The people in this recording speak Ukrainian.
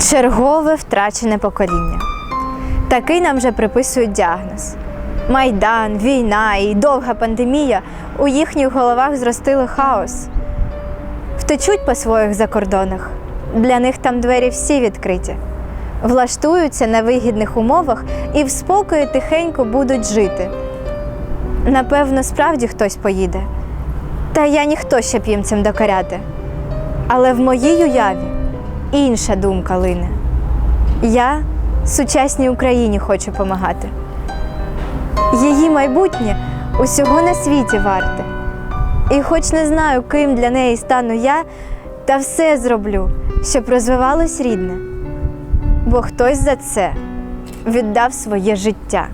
Чергове втрачене покоління. Такий нам вже приписують діагноз. Майдан, війна і довга пандемія у їхніх головах зростили хаос. Втечуть по своїх закордонах. Для них там двері всі відкриті. Влаштуються на вигідних умовах і в спокої тихенько будуть жити. Напевно, справді хтось поїде. Та я ніхто, щоб їм цим докоряти. Але в моїй уяві інша думка лине. Я сучасній Україні хочу помагати. Її майбутнє усього на світі варте. І хоч не знаю, ким для неї стану я, та все зроблю, щоб розвивалось рідне. Бо хтось за це віддав своє життя.